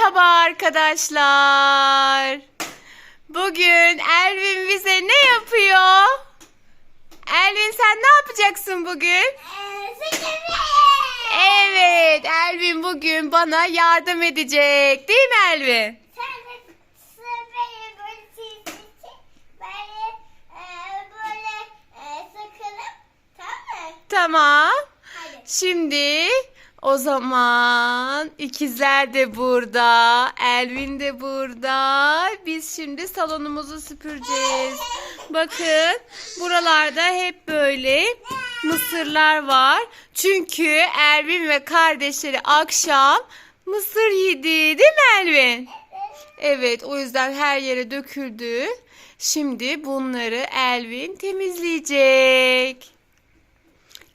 Merhaba arkadaşlar. Bugün Elvin bize ne yapıyor? Elvin sen ne yapacaksın bugün? Evet, Elvin bugün bana yardım edecek. Değil mi Elvin? Tamam. Şimdi o zaman ikizler de burada, Elvin de burada. Biz şimdi salonumuzu süpüreceğiz. Bakın buralarda hep böyle mısırlar var. Çünkü Elvin ve kardeşleri akşam mısır yedi. Değil mi Elvin? Evet o yüzden her yere döküldü. Şimdi bunları Elvin temizleyecek.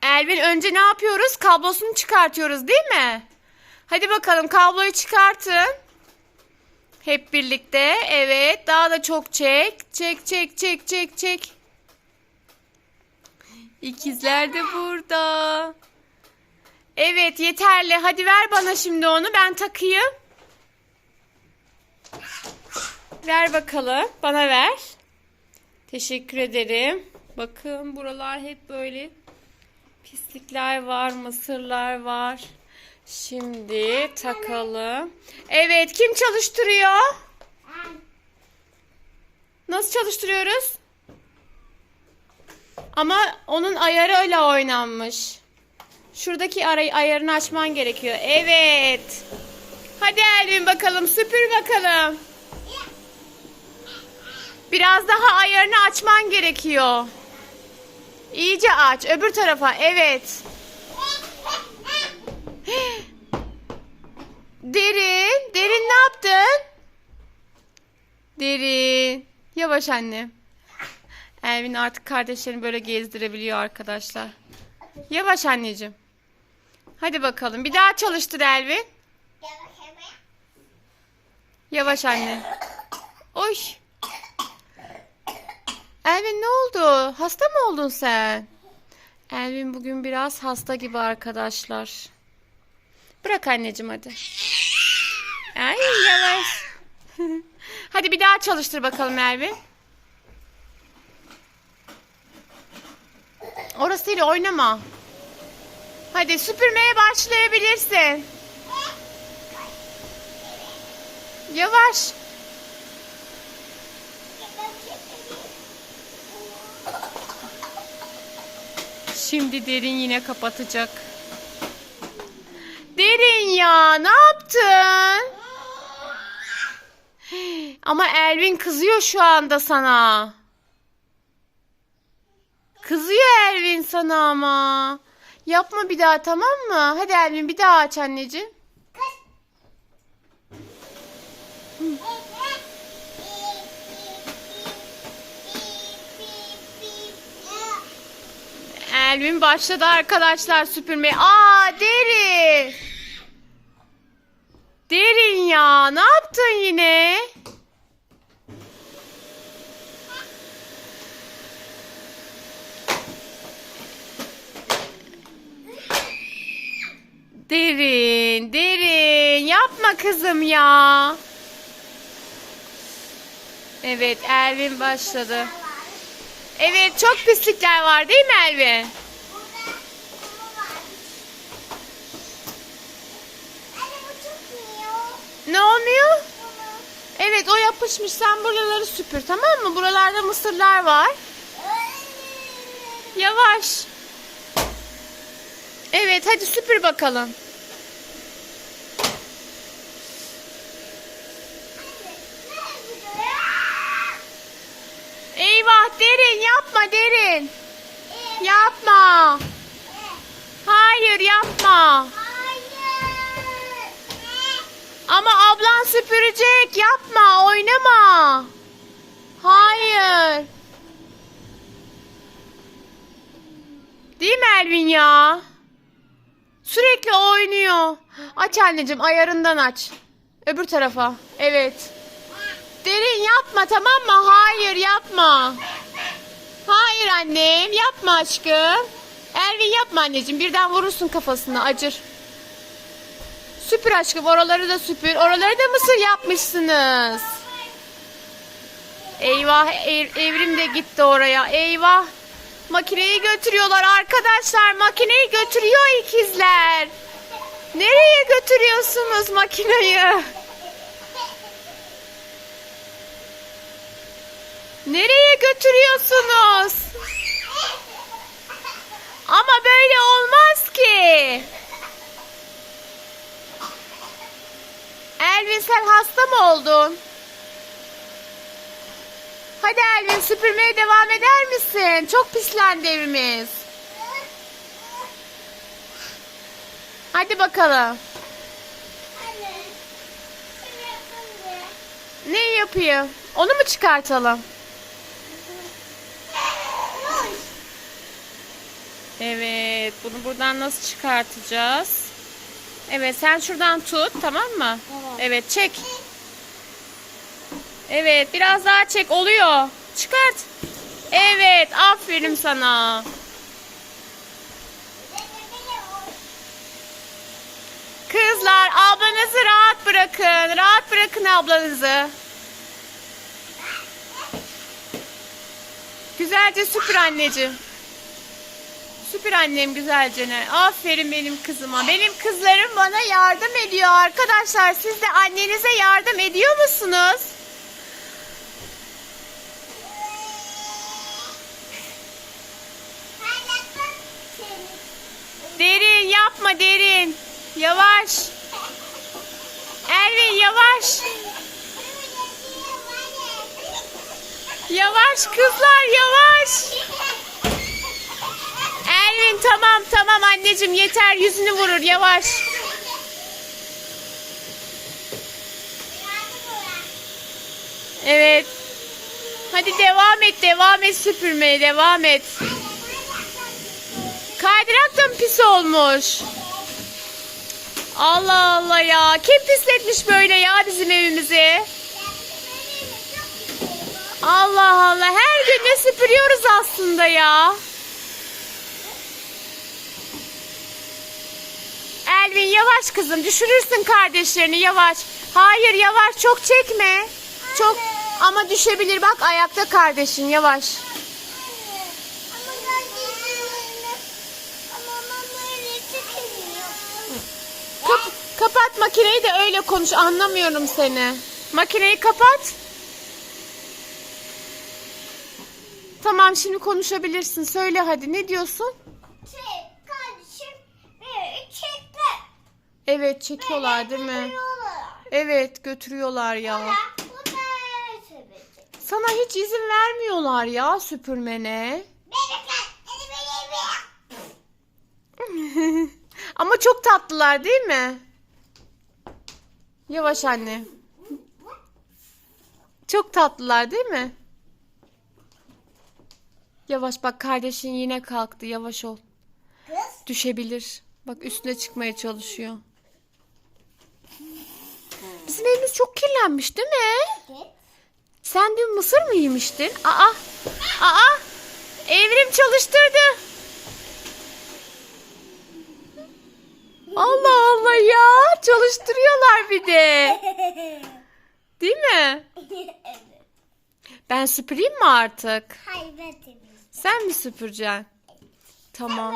Elvin önce ne yapıyoruz? Kablosunu çıkartıyoruz değil mi? Hadi bakalım kabloyu çıkartın. Hep birlikte. Evet daha da çok çek. Çek çek çek çek çek. İkizler de burada. Evet yeterli. Hadi ver bana şimdi onu. Ben takayım. Ver bakalım. Bana ver. Teşekkür ederim. Bakın buralar hep böyle pislikler var, mısırlar var. Şimdi takalım. Evet, kim çalıştırıyor? Nasıl çalıştırıyoruz? Ama onun ayarı öyle oynanmış. Şuradaki arayı ayarını açman gerekiyor. Evet. Hadi Elvin bakalım, süpür bakalım. Biraz daha ayarını açman gerekiyor. İyice aç. Öbür tarafa. Evet. Derin. Derin ne yaptın? Derin. Yavaş anne. Elvin artık kardeşlerini böyle gezdirebiliyor arkadaşlar. Yavaş anneciğim. Hadi bakalım. Bir daha çalıştır Elvin. Yavaş anne. Oy. Elvin ne oldu? Hasta mı oldun sen? Elvin bugün biraz hasta gibi arkadaşlar. Bırak anneciğim hadi. Ay yavaş. hadi bir daha çalıştır bakalım Elvin. Orasıyla oynama. Hadi süpürmeye başlayabilirsin. Yavaş. Şimdi derin yine kapatacak. Derin ya ne yaptın? Ama Elvin kızıyor şu anda sana. Kızıyor Elvin sana ama. Yapma bir daha tamam mı? Hadi Elvin bir daha aç anneciğim. Elvin başladı arkadaşlar süpürmeye. Aa derin. Derin ya ne yaptın yine? Derin, derin. Yapma kızım ya. Evet, Elvin başladı. Evet, çok pislikler var değil mi Elvin? Ne olmuyor? Evet, o yapışmış. Sen buraları süpür, tamam mı? Buralarda mısırlar var. Yavaş. Evet, hadi süpür bakalım. Eyvah, derin yapma derin. Yapma. Hayır, yapma. Ama ablan süpürecek. Yapma, oynama. Hayır. Değil mi Elvin ya? Sürekli oynuyor. Aç anneciğim, ayarından aç. Öbür tarafa. Evet. Derin yapma tamam mı? Hayır yapma. Hayır annem yapma aşkım. Elvin yapma anneciğim birden vurursun kafasına acır. Süpür aşkım oraları da süpür. Oraları da mısır yapmışsınız. Eyvah ev- evrim de gitti oraya. Eyvah. Makineyi götürüyorlar arkadaşlar. Makineyi götürüyor ikizler. Nereye götürüyorsunuz makineyi? Nereye götürüyorsunuz? Ama böyle olmaz ki. Elvin sen hasta mı oldun? Hadi Elvin süpürmeye devam eder misin? Çok pislendi evimiz. Hadi bakalım. Ne yapayım? Onu mu çıkartalım? Evet, bunu buradan nasıl çıkartacağız? Evet, sen şuradan tut, tamam mı? Evet. Evet, çek. Evet, biraz daha çek. Oluyor. Çıkart. Evet, aferin sana. Kızlar, ablanızı rahat bırakın. Rahat bırakın ablanızı. Güzelce süpür anneciğim. Süpür annem güzelce ne. Aferin benim kızıma. Benim kızlarım bana yardım ediyor arkadaşlar. Siz de annenize yardım ediyor musunuz? Derin yapma derin. Yavaş. Elvin yavaş. Yavaş kızlar yavaş. Elvin tamam tamam anneciğim yeter yüzünü vurur yavaş. Evet. Hadi devam et devam et süpürmeye devam et. Kaydırak da mı pis olmuş? Allah Allah ya. Kim pisletmiş böyle ya bizim evimizi? Allah Allah. Her gün de süpürüyoruz aslında ya. Elvin yavaş kızım. Düşürürsün kardeşlerini yavaş. Hayır yavaş çok çekme. Çok ama düşebilir bak ayakta kardeşin yavaş. Kap- kapat makineyi de öyle konuş. Anlamıyorum seni. Makineyi kapat. Tamam şimdi konuşabilirsin. Söyle hadi. Ne diyorsun? Evet çekiyorlar değil mi? Evet götürüyorlar ya. Sana hiç izin vermiyorlar ya süpürmene. Ama çok tatlılar değil mi? Yavaş anne. Çok tatlılar değil mi? Yavaş bak kardeşin yine kalktı. Yavaş ol. Düşebilir. Bak üstüne çıkmaya çalışıyor. Bizim evimiz çok kirlenmiş değil mi? Sen dün mısır mı yemiştin? Aa! Aa! Evrim çalıştırdı. Allah Allah ya. Çalıştırıyorlar bir de. Değil mi? Ben süpüreyim mi artık? Sen mi süpüreceksin? Tamam.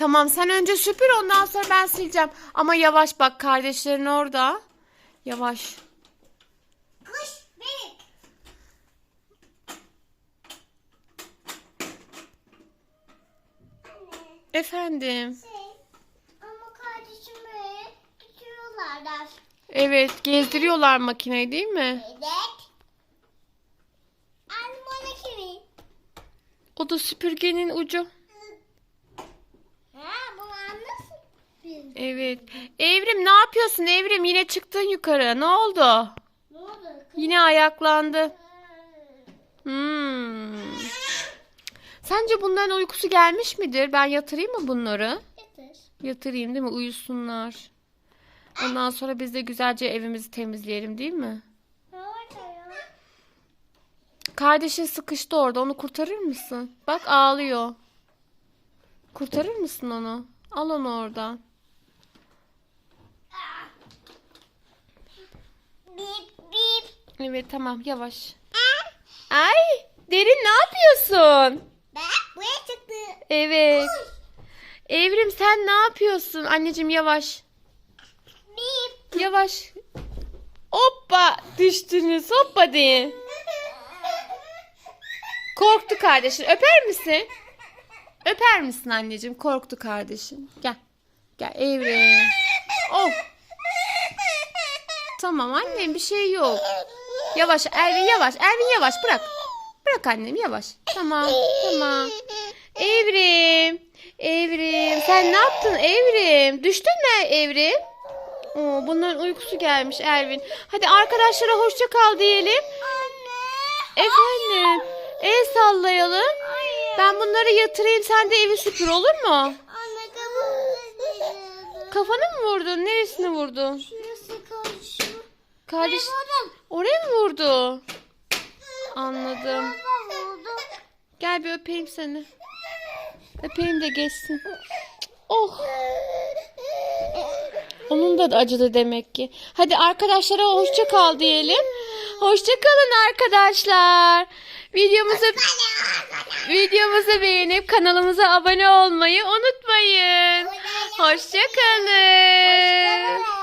Tamam sen önce süpür ondan sonra ben sileceğim. Ama yavaş bak kardeşlerin orada. Yavaş. Efendim. Ama kardeşim böyle. Evet gezdiriyorlar makineyi değil mi? Evet. Anne bana kimi? O da süpürgenin ucu. Evet. Evrim ne yapıyorsun Evrim? Yine çıktın yukarı. Ne oldu? Ne oldu? Yine ayaklandı. Hmm. Sence bunların uykusu gelmiş midir? Ben yatırayım mı bunları? Getir. Yatırayım değil mi? Uyusunlar. Ondan sonra biz de güzelce evimizi temizleyelim değil mi? Kardeşin sıkıştı orada. Onu kurtarır mısın? Bak ağlıyor. Kurtarır mısın onu? Al onu oradan. Evet tamam yavaş. Ay Derin ne yapıyorsun? Ben buraya çıktı. Evet. Evrim sen ne yapıyorsun? Anneciğim yavaş. Bip. Yavaş. Hoppa düştünüz. Hoppa deyin. Korktu kardeşin. Öper misin? Öper misin anneciğim? Korktu kardeşin. Gel. Gel Evrim. Oh. Tamam annem bir şey yok. Yavaş Ervin yavaş. Ervin yavaş bırak. Bırak annem yavaş. Tamam tamam. Evrim. Evrim. Sen ne yaptın Evrim? Düştün mü Evrim? Oo, bunların uykusu gelmiş Ervin. Hadi arkadaşlara hoşça kal diyelim. Efendim. El sallayalım. Ben bunları yatırayım sen de evi süpür olur mu? Anne kafamı Kafanı mı vurdun? Neresini vurdun? Şurası Kardeş oraya mı vurdu? Anladım. Gel bir öpeyim seni. Öpeyim de geçsin. Oh. Onun da acıdı demek ki. Hadi arkadaşlara hoşça kal diyelim. Hoşça kalın arkadaşlar. Videomuzu videomuzu beğenip kanalımıza abone olmayı unutmayın. Hoşça kalın. Hoşçakalın.